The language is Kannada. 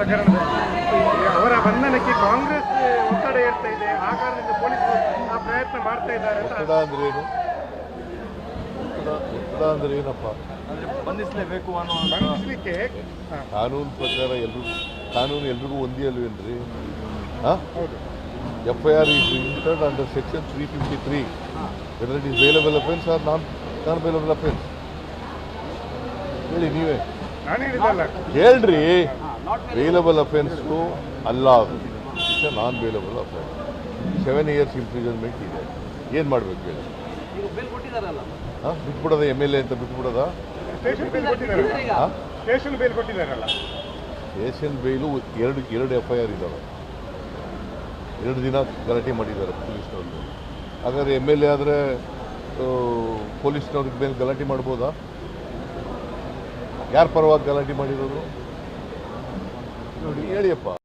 ಪ್ರಕರಣದಲ್ಲಿ ಅವರ ಬಂಧನಕ್ಕೆ ಕಾಂಗ್ರೆಸ್ ಒತ್ತಡ ಏರ್ತಾ ಇದೆ. ಆ ಕಾರಣದಿಂದ ಪೊಲೀಸರು ಆ ಪ್ರಯತ್ನ ಮಾಡ್ತಾ ಇದ್ದಾರೆ ಅಂತ ಒತ್ತಡ ಅಂದ್ರೆ ಏನು? ಒತ್ತಡ ಅಂದ್ರೆ ಏನಪ್ಪ? ಅಂದ್ರೆ ಬಂಧಿಸಲೇಬೇಕು ಅನ್ನೋ ಬಂಧಿಸಲಿಕ್ಕೆ ಕಾನೂನು ಪ್ರಕಾರ ಎಲ್ರಿಗೂ ಕಾನೂನು ಎಲ್ರಿಗೂ ಒಂದೇ ಅಲ್ವೇನ್ರಿ ಹೌದು F I R is registered under section three fifty three whether it is bailable offence or non non bailable offence ಹೇಳಿ ನೀವೇ. ಹೇಳ್ರಿ. ಬೇಲಬಲ್ ಅಫೆನ್ಸು ಅಲ್ಲಾ it's non bailable offence seven years imprisonment ಇದೆ. ಏನು ಮಾಡ್ಬೇಕು ಹೇಳಿ? ಹಾಂ? ಬಿಟ್ಬಿಡೋದ ಎಂ ಎಲ್ ಎ ಅಂತ ಬಿಟ್ಬಿಡೋದ? Station bail ಕೊಟ್ಟಿದ್ದಾರಲ್ಲ? ಹಾಂ? ಸ್ಟೇಷನ್ ಬೇಲು ಎರಡು ಎರಡು ಎಫ್ ಐ ಆರ್ ಇದ್ದಾವೆ ಎರಡು ದಿನ ಗಲಾಟೆ ಮಾಡಿದ್ದಾರೆ ಪೊಲೀಸ್ನವ್ರಿಗೆ ಹಾಗಾದ್ರೆ ಎಂ ಎಲ್ ಎ ಆದರೆ ಪೊಲೀಸ್ನವ್ರಿಗೆ ಮೇಲೆ ಗಲಾಟೆ ಮಾಡ್ಬೋದಾ? ಯಾರ ಪರವಾಗಿ ಗಲಾಟೆ ಮಾಡಿರೋದು? ನೋಡಿ ಹೇಳಿಯಪ್ಪ.